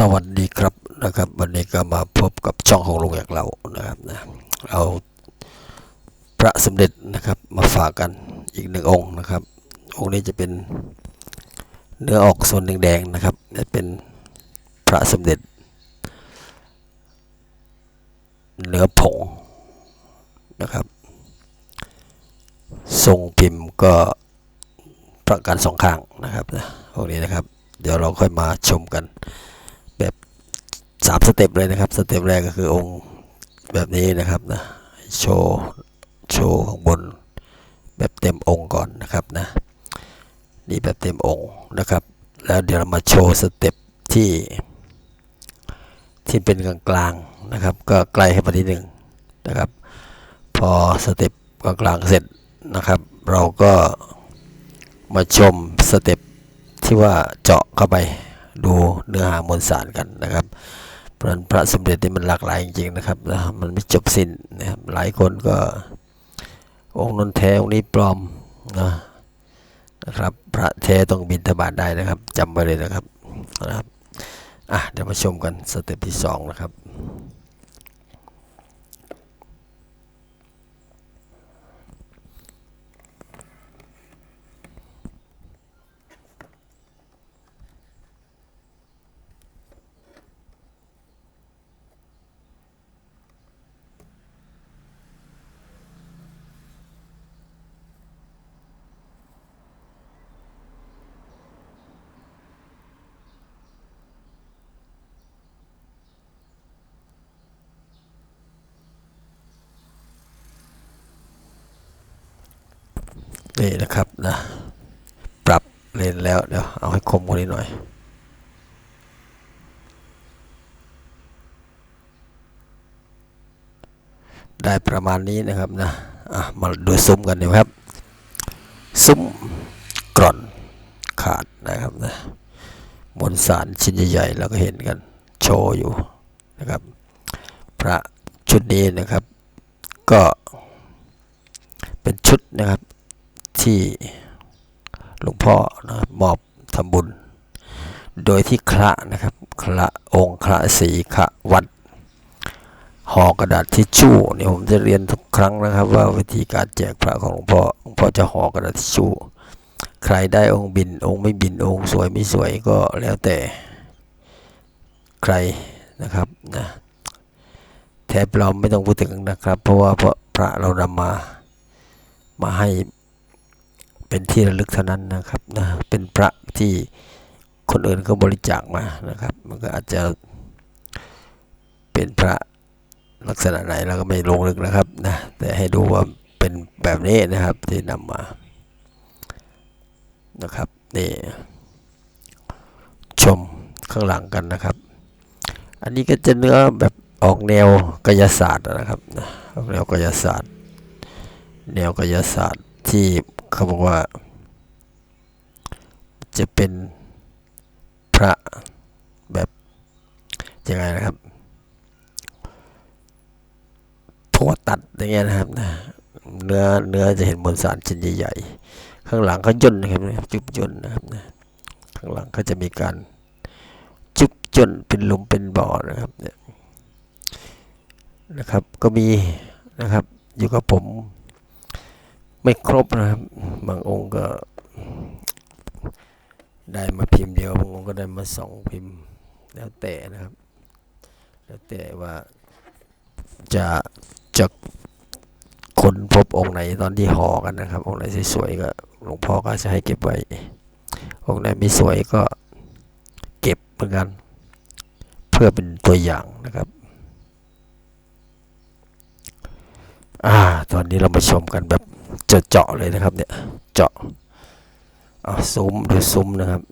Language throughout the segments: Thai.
สวัสดีครับนะครับวันนี้ก็มาพบกับช่องของลุงอยากเรานะครับนะเอาพระสมเด็จนะครับมาฝากกันอีกหนึ่งองค์นะครับ องค์นี้จะเป็นเนื้อออกส่วนแดงๆนะครับจะเป็นพระสมเด็จเนื้อผงนะครับ ทรงพิมพ์ก็ประกันสองข้างนะครับนะพวกนี้นะครับ เดี๋ยวเราค่อยมาชมกัน สามสเต็ปเลยนะครับสเต็ปแรกก็คือองค์แบบนี้นะครับนะโชว์โชว์ข้างบนแบบเต็มองค์ก่อนนะครับนะนี่แบบเต็มองค์นะครับ แล้วเดี๋ยวเรามาโชว์สเต็ปที่ ที่เป็นกลางๆนะครับ ก็ใกล้ให้มาที่หนึ่งนะครับ พอสเต็ปกลางๆเสร็จนะครับ เราก็มาชมสเต็ปที่ว่าเจาะเข้าไปดูเนื้อหามวลสารกันนะครับ ราะนั้นพระสมเด็จนี่มันหลากหลายจริงๆนะครับนะมันไม่จบสิ้นนะครับหลายคนก็องค์นนแท้องค์นี้ปลอมนะนะครับพระแท้ต้องบินทบาทได้นะครับจำไว้เลยนะครับนะครับอะเดี๋ยวมาชมกันสเต็ปที่สองนะครับ นี่นะครับนะปรับเลนแล้วเดี๋ยวเอาให้คมกว่านี้หน่อย ได้ประมาณนี้นะครับนะอะมาดูซุ้มกันดีครับ ซุ้มกร่อนขาดนะครับนะมวลสารชิ้นใหญ่ๆแล้วก็เห็นกันโชว์อยู่นะครับ พระชุดนี้นะครับ ก็เป็นชุดนะครับ ที่หลวงพ่อนะมอบทำบุญ โดยที่คระนะครับคระองค์คระสีขะวัดห่อกระดาษทิชชู่เนี่ยผมจะเรียนทุกครั้งนะครับ ว่าวิธีการแจกพระของหลวงพ่อหลวงพ่อจะห่อกระดาษทิชชู่ใครได้องค์บินองค์ไม่บินองค์สวยไม่สวยก็แล้วแต่ใครนะครับนะแทบเราไม่ต้องพูดถึงนะครับ เพราะว่าพระพระเรานำมามาให้ เป็นที่ระลึกเท่านั้นนะครับนะเป็นพระที่คนอื่นก็บริจาคมานะครับ มันก็อาจจะเป็นพระลักษณะไหนเราก็ไม่ลงลึกนะครับนะแต่ให้ดูว่าเป็นแบบนี้นะครับที่นำมานะครับนี่ชมข้างหลังกันนะครับ อันนี้ก็จะเนื้อแบบออกแนวกายศาสตร์นะครับนะออกแนวกายศาสตร์ แนวกายศาสตร์ที่ เขาบอกว่า จะเป็นพระแบบยังไงนะครับทั่วตัดอย่างเงี้ยนะครับนะเนื้อเนื้อจะเห็นมวลสารชิ้นใหญ่ๆข้างหลังเขาย่นนะครับจุบย่นนะครับนะข้างหลังเขาจะมีการจุบย่นเป็นลุมเป็นบ่อนะครับเนี่ยนะครับ ก็มีนะครับ อยู่กับผม ไม่ครบนะครับ บางองค์ก็ได้มาพิมพ์เดียวบางองค์ก็ได้มาสองพิมพ์แล้วแต่นะครับ แล้วแต่ว่าจะจะคนพบองค์ไหนตอนที่ห่อกันนะครับ องค์ไหนสวยๆก็หลวงพ่อก็จะให้เก็บไว้ องค์ไหนไม่สวยก็เก็บเหมือนกัน เพื่อเป็นตัวอย่างนะครับอ่าตอนนี้เรามาชมกันแบบ เจาะเลยนะครับเนี่ยเจาะอ่าซุ้มดูซุ้มนะครับ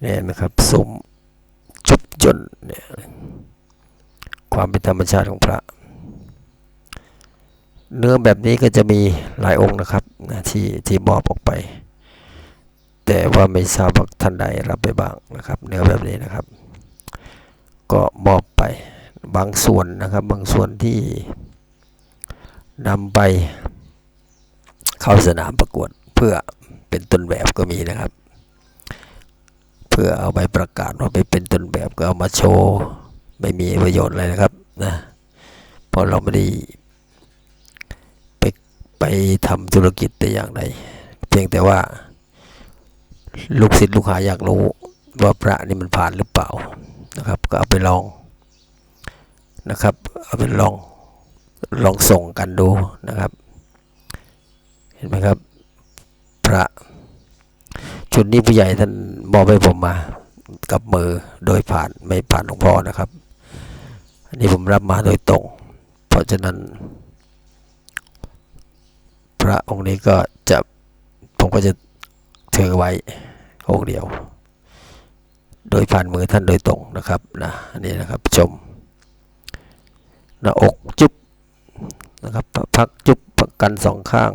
เนี่ยนะครับซุ้มจุบจนเนี่ยความเป็นธรรมชาติของพระ เนื้อแบบนี้ก็จะมีหลายองค์นะครับนะที่ที่มอบออกไป แต่ว่าไม่ทราบว่าท่านใดรับไปบ้างนะครับ เนื้อแบบนี้นะครับ ก็มอบไปบางส่วนนะครับ บางส่วนที่ นำไปเข้าสนามประกวดเพื่อเป็นต้นแบบก็มีนะครับ เพื่อเอาไปประกาศว่าไปเป็นต้นแบบก็เอามาโชว์ไม่มีประโยชน์อะไรนะครับนะเพราะเราไม่ได้ไปไปทำธุรกิจแต่อย่างใดเพียงแต่ว่า ลูกศิษย์ลูกหาอยากรู้ว่าพระนี่มันผ่านหรือเปล่านะครับ ก็เอาไปลองนะครับ เอาไปลอง ลองส่งกันดูนะครับ เห็นไหมครับ พระชุดนี้ผู้ใหญ่ท่านมอบให้ผมมากับมือโดยผ่านไม่ผ่านหลวงพ่อนะครับ อันนี้ผมรับมาโดยตรง เพราะฉะนั้น พระองค์นี้ก็จะผมก็จะถือไว้องค์เดียว โดยผ่านมือท่านโดยตรงนะครับนะอันนี้นะครับชมหน้าอกจุ๊บ นะครับพักจุบพักกันสองข้าง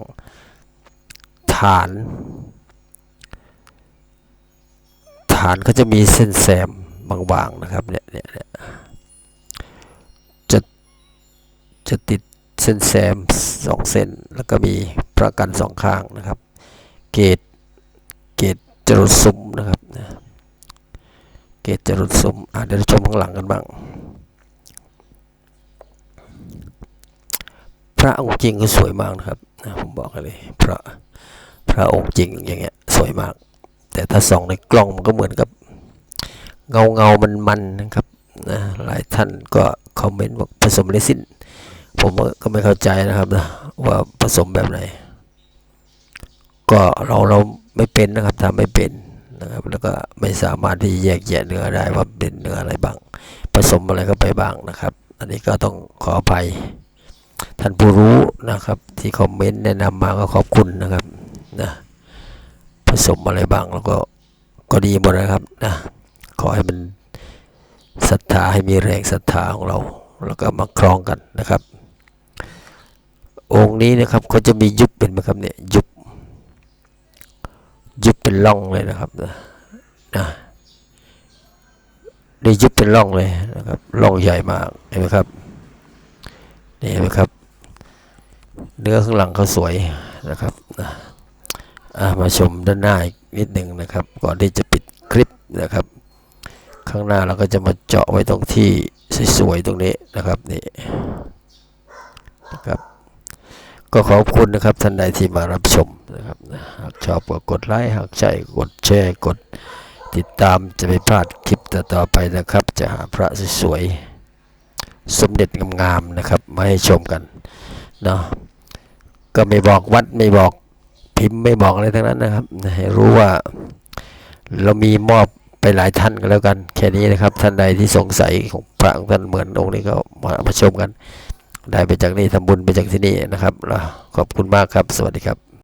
ฐาน ฐานก็จะมีเส้นแซมบางๆนะครับเนี่ยเนี่ยเนี่ยจะจะติดเส้นแซมสองเส้นแล้วก็มีประกันสองข้างนะครับ เกตเกตจรดซุ้มนะครับเกตจรดซุ้มอะเดี๋ยวชมข้างหลังกันบ้าง ระองค์จริงก็สวยมากนะครับนะผมบอกเลยพระพระองค์จริงอย่างเงี้ยสวยมาก แต่ถ้าส่องในกล้องมันก็เหมือนกับเงาเงามันมันนะครับนะหลายท่านก็คอมเมนต์บอกผสมเรซินผมก็ไม่เข้าใจนะครับนะว่าผสมแบบไหน ก็เราเราไม่เป็นนะครับทำไม่เป็นนะครับแล้วก็ไม่สามารถที่จะแยกแยะเนื้อได้ว่าเป็นเนื้ออะไรบ้าง ผสมอะไรเข้าไปบ้างนะครับ อันนี้ก็ต้องขออภัย ท่านผู้รู้นะครับที่คอมเมนต์แนะนำมาก็ขอบคุณนะครับนะผสมอะไรบ้างแล้วก็ก็ดีหมดนะครับนะขอให้มันศรัทธาให้มีแรงศรัทธาของเรา แล้วก็มาครองกันนะครับ องค์นี้นะครับเขาจะมียุบเป็นไหมครับเนี่ยยุบยุบเป็นร่องเลยนะครับนะนะนี่ยุบเป็นร่องเลยนะครับร่องใหญ่มากเห็นไหมครับ นี่นไหมครับ เนื้อข้างหลังเขาสวยนะครับมาชมด้านหน้าอีกนิดหนึ่งนะครับ ก่อนที่จะปิดคลิปนะครับ ข้างหน้าเราก็จะมาเจาะไว้ตรงที่สวยๆตรงนี้นะครับนี่นะครับ ก็ขอบคุณนะครับท่านใดที่มารับชมนะครับหากชอบก็กดไลค์หากใช่กดแชร์กดติดตามจะไม่พลาดคลิปต่อๆไปนะครับ จะหาพระสวยๆ สมเด็จงามๆนะครับ มาให้ชมกันเนาะก็ไม่บอกวัดไม่บอกพิมพ์ไม่บอกอะไรทั้งนั้นนะครับให้รู้ว่าเรามีมอบไปหลายท่านก็แล้วกันแค่นี้นะครับ ท่านใดที่สงสัยของพระองท่านเหมือนองค์นี้ก็มามาชมกัน ได้ไปจากนี่ทำบุญไปจากที่นี่นะครับขอบคุณมากครับ สวัสดีครับ